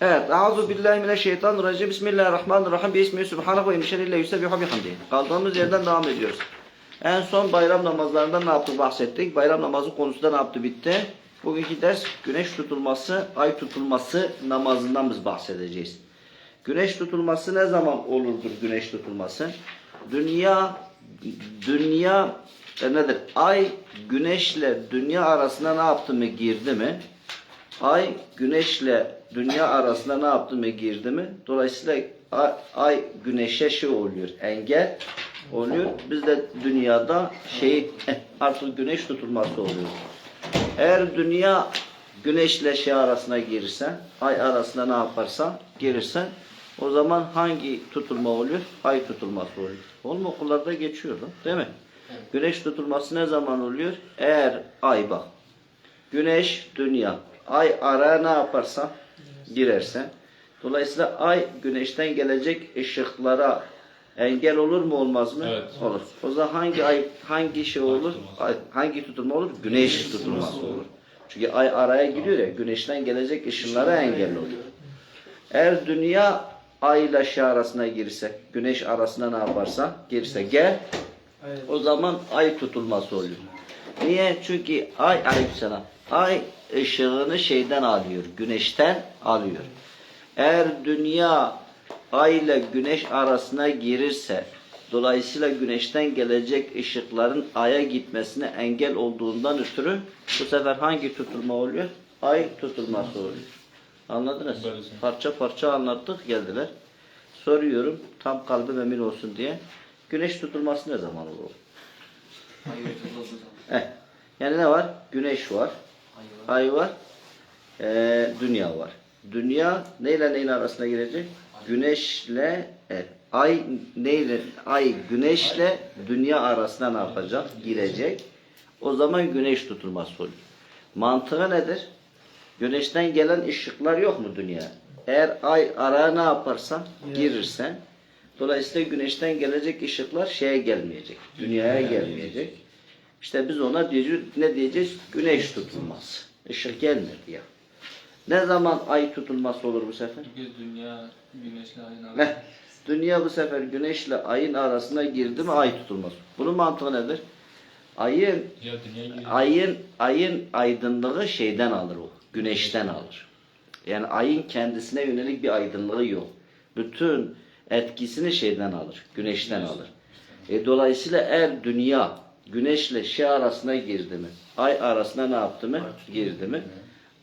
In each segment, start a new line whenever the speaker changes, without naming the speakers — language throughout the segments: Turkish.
Evet. Euzu billahi mineşşeytanirracim. Bismillahirrahmanirrahim. Bismihi subhanahu ve inşallah yusabbihu bihamdihi. Kaldığımız yerden devam ediyoruz. En son bayram namazlarında ne yaptık bahsettik. Bayram namazı konusunda ne yaptı bitti. Bugünkü ders güneş tutulması, ay tutulması namazından biz bahsedeceğiz. Güneş tutulması ne zaman olurdur güneş tutulması? Dünya dünya e, nedir? Ay güneşle dünya arasında ne yaptı mı girdi mi? Ay güneşle dünya arasında ne yaptı mı girdi mi? Dolayısıyla ay, ay güneşe şey oluyor, engel oluyor. Biz de dünyada şey artık güneş tutulması oluyor. Eğer dünya güneşle şey arasına girirse, ay arasında ne yaparsa girirse o zaman hangi tutulma oluyor? Ay tutulması oluyor. Oğlum okullarda geçiyordu değil mi? Güneş tutulması ne zaman oluyor? Eğer ay bak. Güneş, dünya. Ay araya ne yaparsa girerse. Dolayısıyla ay güneşten gelecek ışıklara engel olur mu olmaz mı?
Evet.
Olur. O zaman hangi ay hangi şey olur? Ay, hangi tutulma olur? Güneş tutulması olur. Çünkü ay araya giriyor ya güneşten gelecek ışınlara engel oluyor. Eğer dünya ayla şey arasına girse, güneş arasına ne yaparsa girse gel o zaman ay tutulması oluyor. Niye? Çünkü ay aleykümselam. Ay ışığını şeyden alıyor, güneşten alıyor. Eğer dünya ay ile güneş arasına girirse, dolayısıyla güneşten gelecek ışıkların aya gitmesine engel olduğundan ötürü bu sefer hangi tutulma oluyor? Ay tutulması oluyor. Anladınız?
Böylece.
Parça parça anlattık, geldiler. Soruyorum, tam kalbim emin olsun diye. Güneş tutulması ne zaman olur? Eh, yani ne var? Güneş var, ay var, eee, dünya var. Dünya neyle neyin arasına girecek? Güneşle, evet, ay neyle, ay güneşle dünya arasına ne yapacak? Girecek. O zaman güneş tutulması oluyor. Mantığı nedir? Güneşten gelen ışıklar yok mu dünya? Eğer ay araya ne yaparsa girirsen dolayısıyla güneşten gelecek ışıklar şeye gelmeyecek. Dünyaya gelmeyecek. İşte biz ona diyeceğiz, ne diyeceğiz? Güneş tutulması. Işık gelmedi ya. Ne zaman ay tutulması olur bu sefer?
Çünkü dünya güneşle aynı
Heh, dünya bu sefer güneşle ayın arasına girdi mi ay tutulması. Bunun mantığı nedir? Ayın
Ya
ayın ayın aydınlığı şeyden alır o. Güneşten alır. Yani ayın kendisine yönelik bir aydınlığı yok. Bütün etkisini şeyden alır. Güneşten alır. E, dolayısıyla eğer dünya güneşle şey arasına girdi mi? Ay arasına ne yaptı mı? Girdi mi?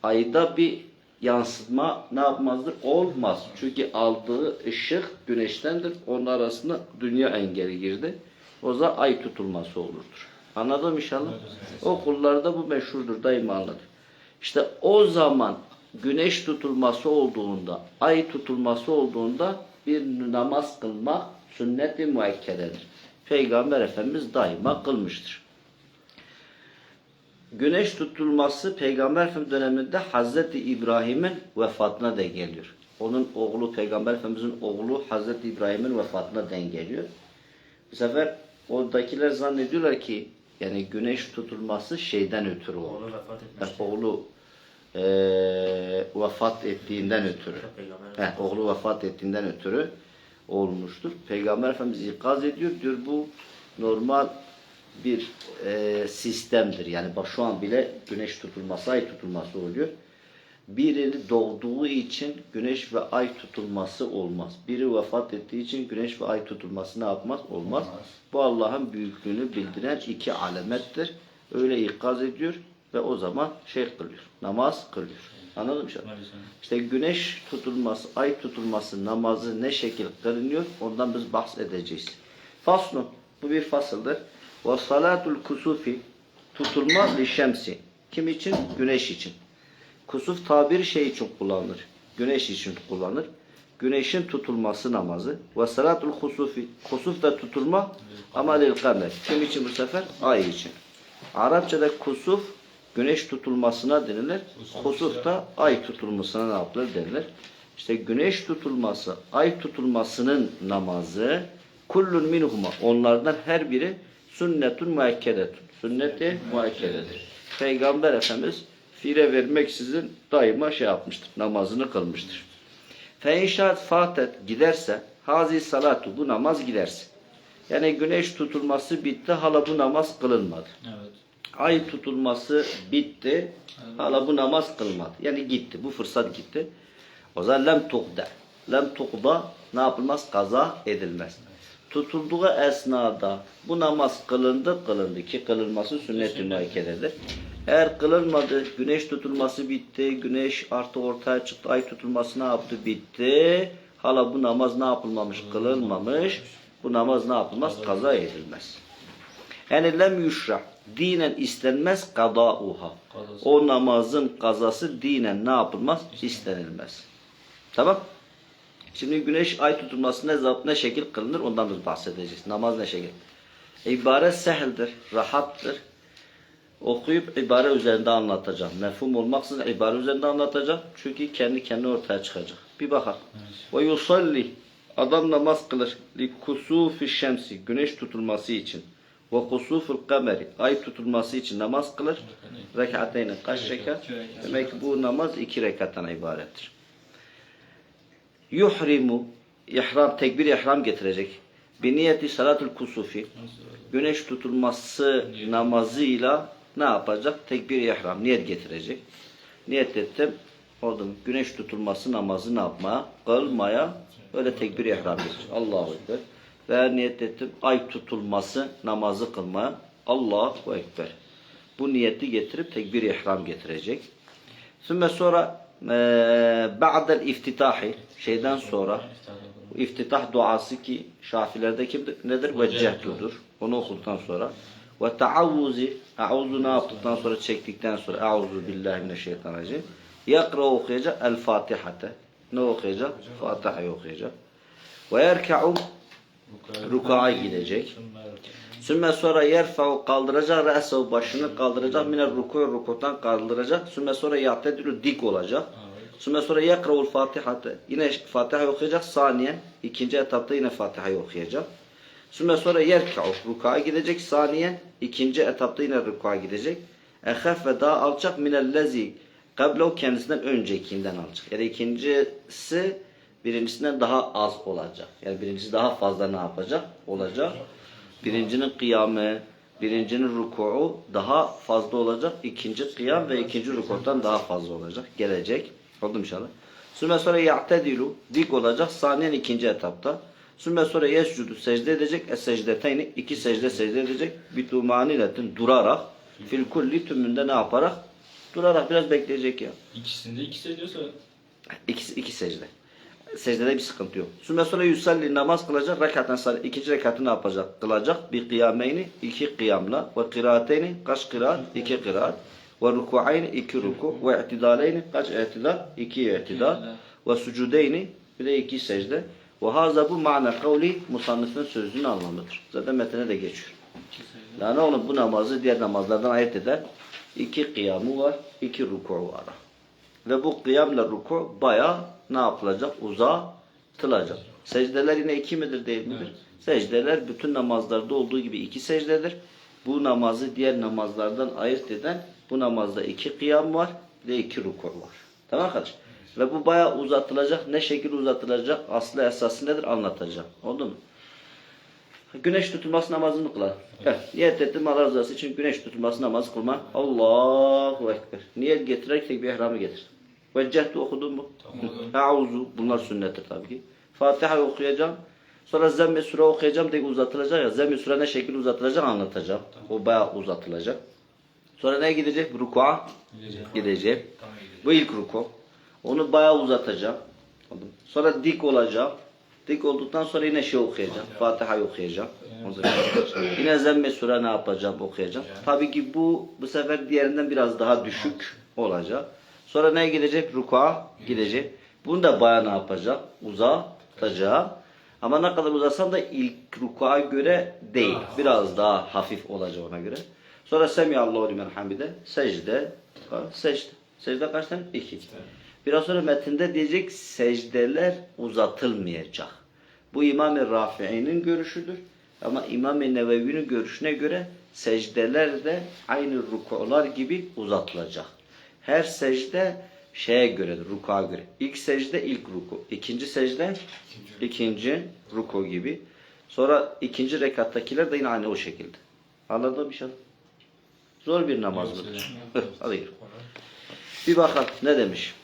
Ayda bir yansıtma ne yapmazdır? Olmaz. Çünkü aldığı ışık güneştendir. Onun arasında dünya engeli girdi. O zaman ay tutulması olurdur. Anladım inşallah. Okullarda bu meşhurdur. Daima anladım. İşte o zaman güneş tutulması olduğunda, ay tutulması olduğunda bir namaz kılmak sünnet-i muekkededir. Peygamber Efendimiz daima kılmıştır. Güneş tutulması Peygamber Efendimiz döneminde Hazreti İbrahim'in vefatına denk geliyor. Onun oğlu Peygamber Efendimiz'in oğlu Hazreti İbrahim'in vefatına denk geliyor. Bu sefer oradakiler zannediyorlar ki yani güneş tutulması şeyden ötürü oldu.
Oğlu vefat etmiş.
Yani oğlu eee, vefat ettiğinden ötürü. Heh, oğlu vefat ettiğinden ötürü olmuştur. Peygamber Efendimiz ikaz ediyor diyor bu normal bir eee, sistemdir. Yani şu an bile güneş tutulması, ay tutulması oluyor. Biri doğduğu için güneş ve ay tutulması olmaz. Biri vefat ettiği için güneş ve ay tutulması ne yapmaz? Olmaz. Bu Allah'ın büyüklüğünü bildiren iki alamettir. Öyle ikaz ediyor ve o zaman şey kılıyor. Namaz kılıyor. Anladın mı? şimdi? İşte güneş tutulması, ay tutulması namazı ne şekil kılınıyor ondan biz bahsedeceğiz. Faslun. Bu bir fasıldır. Ve salatul kusufi tutulma li şemsi. Kim için? Güneş için. Kusuf tabiri şey için kullanılır. Güneş için kullanılır. Güneşin tutulması namazı. Ve salatul kusufi. Kusuf da tutulma ama lil kamer. Kim için bu sefer? Ay için. Arapçada kusuf güneş tutulmasına denilir. Kusuf da ay tutulmasına ne yapılır denilir. İşte güneş tutulması, ay tutulmasının namazı kullun minhuma. Onlardan her biri sünnetun muekkedetun. Sünneti muekkededir. Peygamber Efendimiz fire vermeksizin daima şey yapmıştır. Namazını kılmıştır. Fe inşaat fatet giderse hazi salatu bu namaz giderse. Yani güneş tutulması bitti hala bu namaz kılınmadı.
Evet.
Ay tutulması bitti hala bu namaz kılmadı. Yani gitti bu fırsat gitti. O zaman lem tukda. Lem tukda ne yapılmaz? Kaza edilmez. Tutulduğu esnada bu namaz kılındı kılındı ki kılınması sünnet-i müekkededir. Eğer kılınmadı, güneş tutulması bitti, güneş artı ortaya çıktı, ay tutulması ne yaptı? Bitti. Hala bu namaz ne yapılmamış? Kılınmamış. Bu namaz ne yapılmaz? Kaza edilmez. Yani lem yuşra. Dinen istenmez kadauha.
Kazası.
O namazın kazası dinen ne yapılmaz? İstenilmez. Tamam. Şimdi güneş ay tutulması ne, ne şekil kılınır ondan biz bahsedeceğiz. Namaz ne şekil? İbare seheldir, rahattır. Okuyup ibare üzerinde anlatacağım. Mefhum olmaksızın ibare üzerinde anlatacağım. Çünkü kendi kendine ortaya çıkacak. Bir bakar. Ve yusalli adam namaz kılır li kusufi şemsi güneş tutulması için ve kusuful kameri ay tutulması için namaz kılır. Rekateyni kaç rekat. Demek ki bu namaz iki rekattan ibarettir. Yuhrimu ihram tekbir ihram getirecek. Bir niyeti salatul kusufi güneş tutulması namazıyla ne yapacak? Tekbir ihram niyet getirecek. Niyet ettim. Oldum. Güneş tutulması namazı ne yapmaya? Kılmaya. Öyle tekbir ihram getirecek. Allahu Ekber. Ve niyet ettim. Ay tutulması namazı kılmaya. Allahu Ekber. Bu niyeti getirip tekbir ihram getirecek. Sümme sonra eee ba'del iftitahi şeyden sonra iftitah duası ki Şafilerde kimdir? Nedir? Veccehtudur. Onu okuduktan sonra. Ve taavvuzi A'udhu ne yaptıktan sonra çektikten sonra A'udhu billahi mineşşeytanirracim. Yakra okuyacak El Fatihate. Ne okuyacak? Fatiha'yı okuyacak. Ve yerka'u Ruku'a gidecek. Sümme sonra yerfa'u kaldıracak. Re'sehu başını kaldıracak. Miner ruku rukutan kaldıracak. Sümme sonra ya'tedülü dik olacak. Sümme sonra yakra'ul Fatiha'te. Yine Fatiha'yı okuyacak. Saniyen. ikinci etapta yine Fatiha'yı okuyacak. Sümme sonra yerka'u. Ruku'a gidecek. Saniyen. ikinci etapta yine ruku'a gidecek. Ehef ve daha alçak minellezi. Kablo kendisinden öncekinden alacak. Yani ikincisi birincisinden daha az olacak. Yani birincisi daha fazla ne yapacak? Olacak. Birincinin kıyamı, birincinin ruku'u daha fazla olacak. İkinci kıyam ve ikinci ruku'dan daha fazla olacak. Gelecek. Oldu inşallah? Sümme sonra ya'tedilu dik olacak. Saniyen ikinci etapta. Sümme sonra yescudu secde edecek. Es secdeteyni iki secde secde edecek. Bitumaninetin durarak fil kulli tümünde ne yaparak? Durarak biraz bekleyecek ya.
İkisinde ikisi ediyorsa
İkisi iki secde. Secdede bir sıkıntı yok. Sümme sonra yusalli namaz kılacak. Rekatın sonra ikinci rekatı ne yapacak? Kılacak. Bir kıyameyni iki kıyamla. Ve kıraateyni kaç kıraat? iki kıraat. Ve rukuayni iki ruku. Ve itidaleyni kaç itidal? iki itidal. Ve sucudeyni bir de iki secde. Ve haza bu mana kavli musannifin sözünün anlamıdır. Zaten metne de geçiyor. Yani oğlum bu namazı diğer namazlardan ayırt eder. İki kıyamı var, iki ruku var. Ve bu kıyamla ruku baya ne yapılacak? Uzatılacak. Secdeler yine iki midir değil midir? Secdeler bütün namazlarda olduğu gibi iki secdedir. Bu namazı diğer namazlardan ayırt eden bu namazda iki kıyam var ve iki ruku var. Tamam kardeşim? Ve bu baya uzatılacak. Ne şekil uzatılacak? Aslı esası nedir? Anlatacağım. Oldu mu? Güneş tutulması namazını kılar. Evet. Niyet ettim Allah rızası için güneş tutulması namazı kılma. Allahu Ekber. Niyet getirerek tekbir ihramı getir. Veccehtu okudun mu? Eûzu. Bunlar sünnettir tabii ki. Fatiha okuyacağım. Sonra Zemme Sure okuyacağım diye uzatılacak ya. Zemme Sure ne şekilde uzatılacak anlatacağım. O bayağı uzatılacak. Sonra ne gidecek? Ruku'a
Gideceğim.
gideceğim.
Tam gideceğim.
Bu ilk ruku. Onu bayağı uzatacağım. Sonra dik olacağım. Dik olduktan sonra yine şey okuyacağım. Fatiha'yı okuyacağım. Yine zemme sure ne yapacağım okuyacağım. Tabii ki bu bu sefer diğerinden biraz daha düşük olacak. Sonra neye gidecek? Ruku'a gidecek. Bunu da bayağı ne yapacağım? Uzatacağım. Ama ne kadar uzatsam da ilk ruku'a göre değil. Biraz daha hafif olacak ona göre. Sonra Semiyallahu limen hamide. Secde. Secde. Secde kaç tane? İki. Biraz sonra metinde diyecek secdeler uzatılmayacak. Bu İmam-ı Rafi'i'nin görüşüdür. Ama İmam-ı Nevevi'nin görüşüne göre secdeler de aynı rukular gibi uzatılacak. Her secde şeye göredir, rukuğa göre. İlk secde ilk ruku. ikinci secde ikinci ruku gibi. Sonra ikinci rekattakiler de yine aynı o şekilde. Anladın mı inşallah? Zor bir namaz mıdır? Gir. Bir bakalım ne demiş.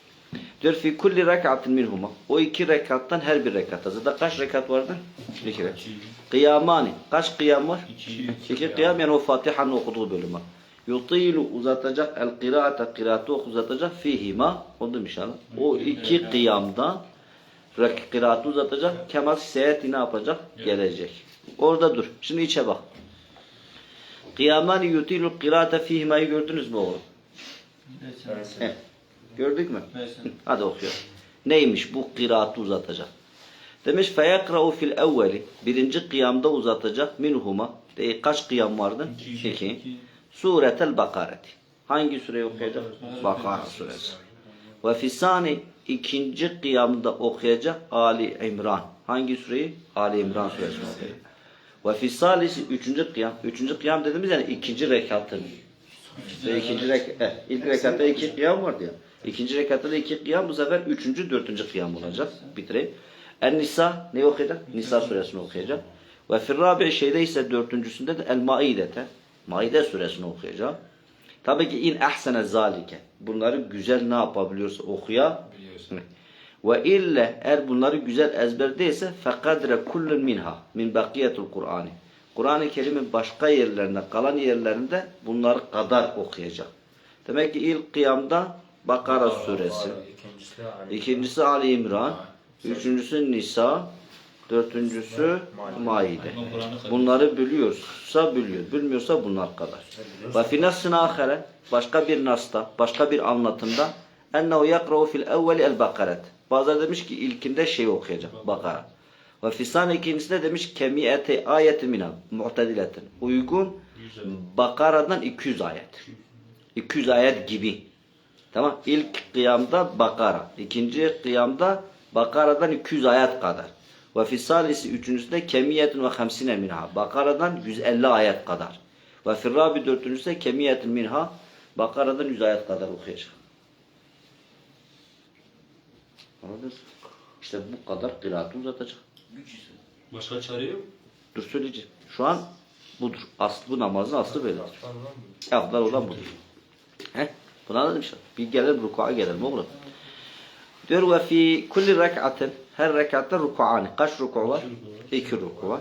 Diyor fi kulli rekatin minhuma. O iki rekattan her bir rekatta. Zaten kaç rekat vardı? İki rekat. Kıyamani. Kaç kıyam var?
İki.
İki kıyam yani o Fatiha'nın okuduğu bölümü. Yutilu uzatacak el kıraate kıraatı uzatacak fihima. Oldu mu inşallah? O iki kıyamda rak- kıraatı uzatacak. Kemal seyeti ne yapacak? Gelecek. Orada dur. Şimdi içe bak. Kıyamani yutilu kıraate fihima'yı gördünüz mü oğlum? He. Gördük mü? Hadi okuyalım. Neymiş bu kıraatı uzatacak? Demiş feyakra'u fil evveli birinci kıyamda uzatacak minhuma. De, kaç kıyam vardı?
İki.
İki. Suretel Bakareti. Hangi sureyi okuyacak?
Bakara.
Suresi. Ve fisani ikinci kıyamda okuyacak Ali İmran. Hangi sureyi? Ali İmran suresini okuyacak. Ve fisalisi üçüncü kıyam. Üçüncü kıyam dediğimiz yani ikinci rekatın. İkinci rek eh, ilk rekatta iki kıyam vardı ya. İkinci rekatta da iki kıyam bu sefer üçüncü, dördüncü kıyam olacak. Bitireyim. En Nisa ne okuyacak? Nisa suresini okuyacak. Ve firrabi şeyde ise dördüncüsünde de El Maidete. Maide suresini okuyacak. Tabii ki in ahsene zalike. Bunları güzel ne yapabiliyorsa okuya. Ve ille eğer bunları güzel ezberdeyse fekadre kullun minha min bakiyetul Kur'an'ı. Kur'an-ı Kerim'in başka yerlerinde, kalan yerlerinde bunları kadar okuyacak. Demek ki ilk kıyamda Bakara suresi,
İkincisi Ali.
İmran, üçüncüsü Nisa, dördüncüsü Maide. Bunları biliyorsa biliyor, bilmiyorsa bunlar kadar. Ve fi nassin ahire, başka bir nasta, başka bir anlatımda ennehu yakra'u fil evveli el bakaret. Bazıları demiş ki ilkinde şey okuyacak, Bakara. Ve fi sani ikincisinde demiş kemiyete ayeti mina, mu'tediletin. Uygun Bakara'dan 200 ayet. 200 ayet gibi. Tamam. İlk kıyamda Bakara. ikinci kıyamda Bakara'dan 200 ayet kadar. Ve fi salisi üçüncüsünde kemiyetun ve hamsine minha. Bakara'dan 150 ayet kadar. Ve fi rabi dördüncüsünde kemiyetun minha. Bakara'dan 100 ayet kadar okuyacak. Anladınız? İşte bu kadar kıraatı uzatacak.
Başka çare yok.
Dur söyleyeceğim. Şu an budur. Aslı, bu namazın aslı böyledir. Afdal olan budur. Bunu anladım inşallah. Bir gelelim rukuğa gelelim oğlum. Diyor ve fi kulli rek'atin her rekatta ruku'ani. Kaç ruku var? İki ruku var.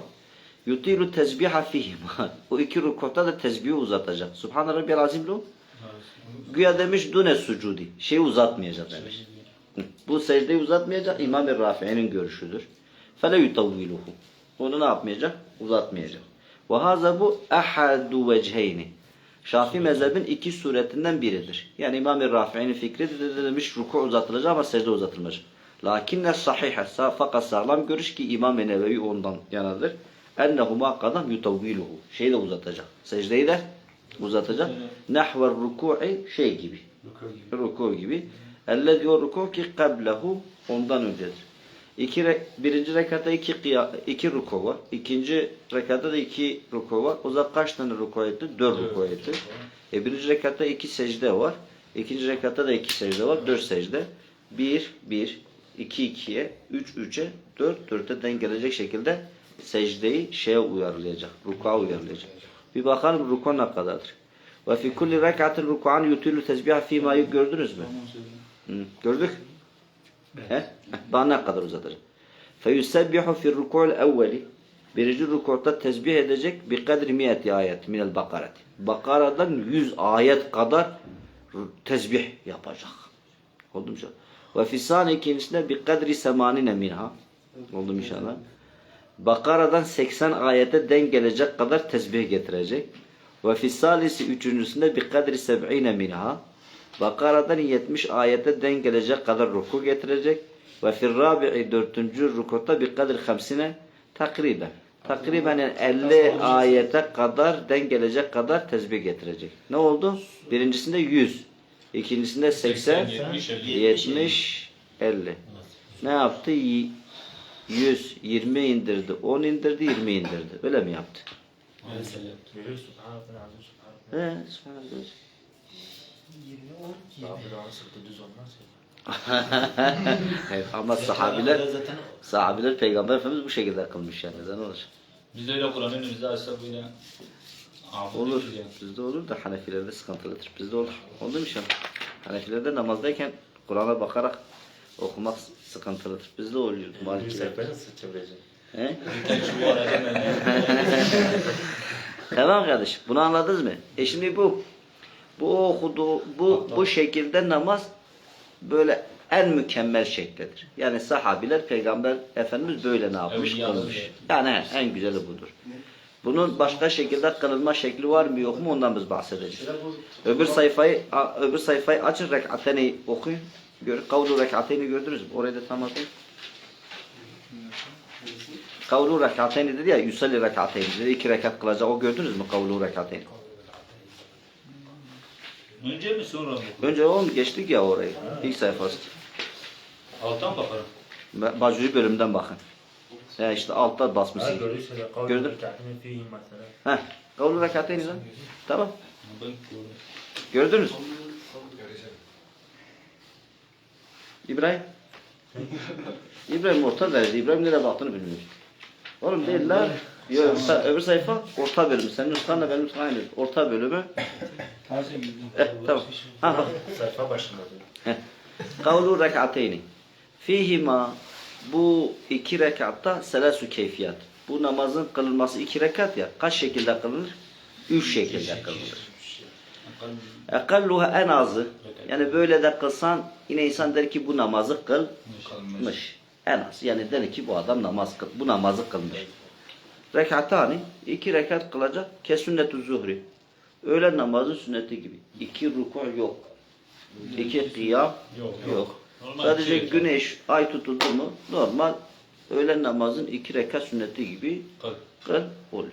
Yutilu tezbiha fihima. O iki rukutta da tesbihi uzatacak. Subhan rabbiyal azim lo. Güya demiş dune sucudi. Şeyi uzatmayacak demiş. Bu secdeyi uzatmayacak. İmam-ı Rafi'nin görüşüdür. Fele yutavviluhu. Onu ne yapmayacak? Uzatmayacak. Ve haza bu ahadu vecheyni. Şafii mezhebin iki suretinden biridir. Yani İmam-ı Rafi'nin fikri de demiş ruku uzatılacak ama secde uzatılmayacak. Lakinne sahihe fakat sağlam görüş ki İmam-ı Nevevi ondan yanadır. Ennehuma kadam yutavviluhu. Şeyi de uzatacak. Secdeyi de uzatacak. Nahver ruku'i şey gibi. Ruku gibi. Elle diyor ruku ki kablehu ondan öncedir. İki re, birinci rekatta iki, kıya, iki ruku var. İkinci rekatta da iki ruku var. O zaman kaç tane ruku etti? Dört ruku etti. E, birinci rekatta iki secde var. İkinci rekatta da iki secde var. Dört secde. Bir, bir, iki, ikiye, üç, üçe, dört, dörtte dengelecek şekilde secdeyi şeye uyarlayacak. Ruku'a uyarlayacak. Bir bakalım ruku ne kadardır. Ve fi kulli rekatin ruku'an yutilu tesbih fîmâ gördünüz mü? Hı, gördük. He? Daha ne kadar uzatacak? Feyusebbihu fi ruku'l evveli Birinci rukûta tesbih edecek bi kadri miyeti ayet minel bakaret. Bakara'dan 100 ayet kadar tesbih yapacak. Oldu mu inşallah? Ve fi sani ikincisinde bi kadri semanine minha. Oldu mu inşallah? Bakara'dan 80 ayete denk gelecek kadar tesbih getirecek. Ve fi salisi üçüncüsünde bi kadri seb'ine minha. Bakara'dan 70 ayete denk gelecek kadar ruku getirecek. Ve fir rabi'i dördüncü rukutta bi kadri hamsine takriben. Takriben yani 50 ayete kadar denk gelecek kadar tesbih getirecek. Ne oldu? Birincisinde 100. ikincisinde 80, 70, 50. Ne yaptı? Y- 100, 20 indirdi, 10 indirdi, 20 indirdi. Öyle mi yaptı?
Subhanallah, Subhanallah.
He, subhanallah.
Daha düz olmaz ya.
Evet, ama sahabiler sahabiler peygamber efendimiz bu şekilde kılmış yani neden olur?
Biz de öyle Kur'an'ın önümüzde açsa böyle afiyet
Olur.
ya.
Bizde olur da Hanefilerde sıkıntılıdır. Bizde olur. Mu şey? Hanefilerde namazdayken Kur'an'a bakarak okumak sıkıntılıdır. Bizde oluyor. Malikilerde.
Nasıl çevireceğim?
He? Tamam kardeşim. Bunu anladınız mı? E şimdi bu bu okudu bu bu şekilde namaz böyle en mükemmel şeklidir. Yani sahabiler peygamber efendimiz böyle ne yapmış kılmış. Yani he, en güzeli budur. Bunun başka şekilde kılınma şekli var mı yok mu ondan biz bahsedeceğiz. Öbür sayfayı öbür sayfayı açın rekateni okuyun. Gör, kavlu rekateni gördünüz mü? Orayı da tam atayım. Kavlu rekateni dedi ya, yusalli rekateni dedi. iki rekat kılacak. O gördünüz mü kavlu rekateni?
Önce mi sonra mı?
Önce oğlum geçtik ya orayı. İlk sayfası.
Alttan bakarım.
Ba- Bacuri bölümden bakın. Ya işte altta basmışsın.
mesela.
Heh. Kavlu rekateni lan. Tamam.
Ben.
Gördünüz mü? İbrahim. İbrahim orta verdi. İbrahim nereye baktığını bilmiyor. Oğlum değil lan. Yok say- öbür sayfa orta bölümü. Senin nuskanla benim nuskan aynı. Orta bölümü. Eh, tamam. Ha bak.
Sayfa başında diyor.
Kavlu rekateyni. Fihima bu iki rekatta selasu keyfiyat. Bu namazın kılınması iki rekat ya. Kaç şekilde kılınır? Üç şekilde kılınır. Ekalluha en azı. Yani böyle de kılsan yine insan der ki bu namazı kılmış. En az. Yani der ki bu adam namaz kıl, bu namazı kılmış. Rekatani iki rekat kılacak. Ke sünnet-ü zuhri. Öğlen namazı sünneti gibi. İki ruku yok. İki kıyam
Yok.
yok.
Normal
Sadece
şey.
güneş, ay tutuldu mu normal öğlen namazın iki rekat sünneti gibi kıl olur.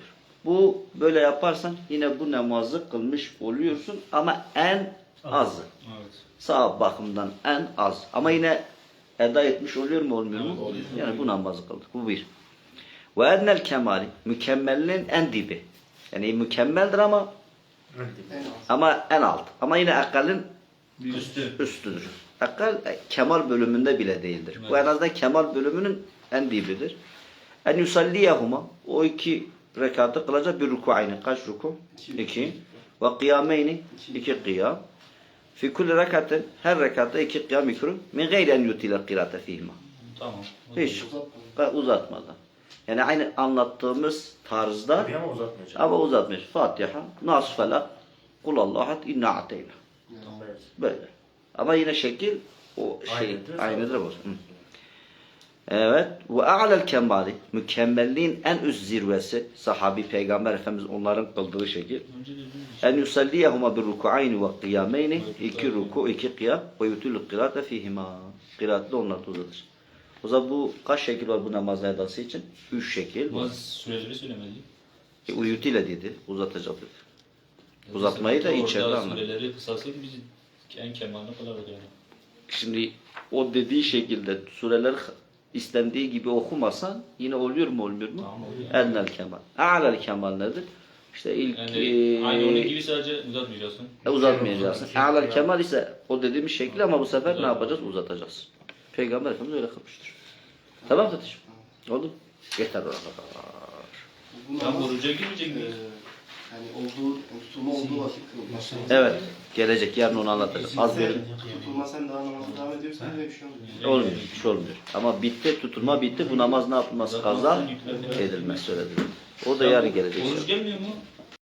Bu böyle yaparsan yine bu namazı kılmış oluyorsun ama en azı.
Evet.
Sağ bakımdan en az. Ama yine eda etmiş oluyor mu olmuyor mu? Yani bu namazı kıldık. Bu bir. Ve ednel kemali. Mükemmelinin en dibi. Yani mükemmeldir ama ama en alt. Ama yine akalın
Üstü.
üstüdür. Akal e, kemal bölümünde bile değildir. Bu en azından kemal bölümünün en dibidir. En yusalliyahuma o iki rekatı kılacak bir ruku aynı. Kaç ruku? İki. Ve kıyameyni iki kıyam. Fi kulli rekatin her rekatta iki kıyam ikru. Min gayri en yutile kırate fihima.
Tamam.
Hiç uzatmadan. Yani aynı anlattığımız tarzda
Bir ama uzatmayacağım.
ama uzatmış. Fatiha, Nas Felak, Kul Allahat, İnna Ateyna. Böyle. Ama yine şekil o şey
Aynıdır.
aynıdır bu. Evet. Ve a'lel kemali. Mükemmelliğin en üst zirvesi. Sahabi peygamber efendimiz onların kıldığı şekil. En yusalliyahuma bir ruku'ayni ve kıyameyni. iki ruku, iki kıyam. Ve yutullu kırate fihima. Kıraatlı onlar uzatır. O zaman bu kaç şekil var bu namaz edası için? Üç şekil var.
Bazı süreleri söylemedi.
E, uyutuyla dedi. Uzatacak dedi. Uzatmayı da içeride anlar.
Süreleri kısalsın biz en kemalini kılarız yani.
Şimdi o dediği şekilde sureler istendiği gibi okumasan yine oluyor mu olmuyor mu?
Tamam, oluyor.
Ennel kemal. A'lel kemal nedir? İşte ilk
Yani
eee,
aynı onun gibi sadece uzatmayacaksın.
e, uzatmayacaksın. A'lel kemal ise o dediğimiz şekli ama bu sefer ne yapacağız? Uzatacağız. Peygamber Efendimiz öyle kılmıştır. Tamam kardeşim. Oldu. Yeter oralar.
Bu
Tam
namaz,
oruca girmeyecek miyiz?
eee, hani olduğu, tutulma olduğu vakit kılınmış.
Evet. Gelecek yarın onu anlatacağız. Az bir
Tutulma sen daha namaza devam ediyorsan öyle bir şey olmuyor.
olmuyor. Bir şey olmuyor. Ama bitti. Tutulma bitti. Bu namaz ne yapılması? Kaza edilmez söyledi. O da yarın gelecek.
Oruç gelmiyor mu?